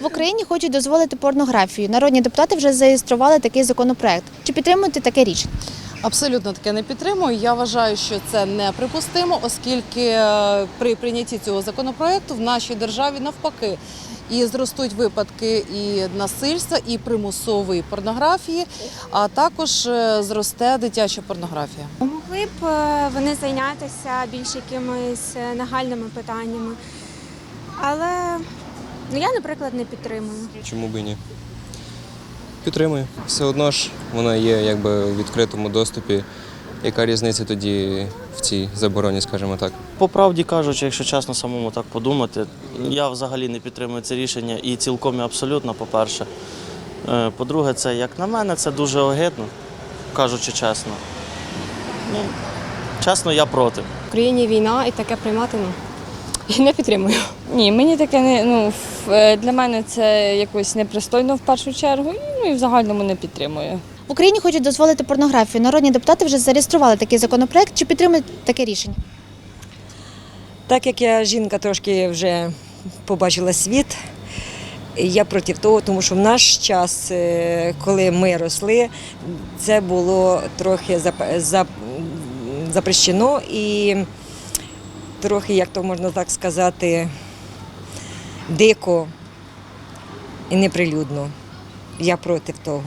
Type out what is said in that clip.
В Україні хочуть дозволити порнографію. Народні депутати вже зареєстрували такий законопроект. Чи підтримуєте таке рішення? Абсолютно таке не підтримую. Я вважаю, що це неприпустимо, оскільки е, при прийнятті цього законопроекту в нашій державі навпаки і зростуть випадки і насильства, і примусової порнографії, а також е, зросте дитяча порнографія. Могли б е, вони зайнятися більш якимись нагальними питаннями. Але ну, я, наприклад, не підтримую. Чому б і ні? Підтримую. Все одно ж вона є якби у відкритому доступі. Яка різниця тоді в цій забороні, скажімо так? По правді кажучи, якщо чесно самому так подумати, я взагалі не підтримую це рішення і цілком і абсолютно, по-перше. Е, По-друге, це, як на мене, це дуже огидно, кажучи чесно. Ну, чесно, я проти. В Україні війна і таке приймати ну, і не підтримую. Ні, мені таке не ну е, для мене це якось непристойно в першу чергу, і, ну і в загальному не підтримую. В Україні хочуть дозволити порнографію. Народні депутати вже зареєстрували такий законопроект. Чи підтримуєте таке рішення? Так як я жінка трошки вже побачила світ, я проти того, тому що в наш час, е, коли ми росли, це було трохи зап- зап- запрещено і трохи, як то можна так сказати, дико і неприлюдно. Я проти того.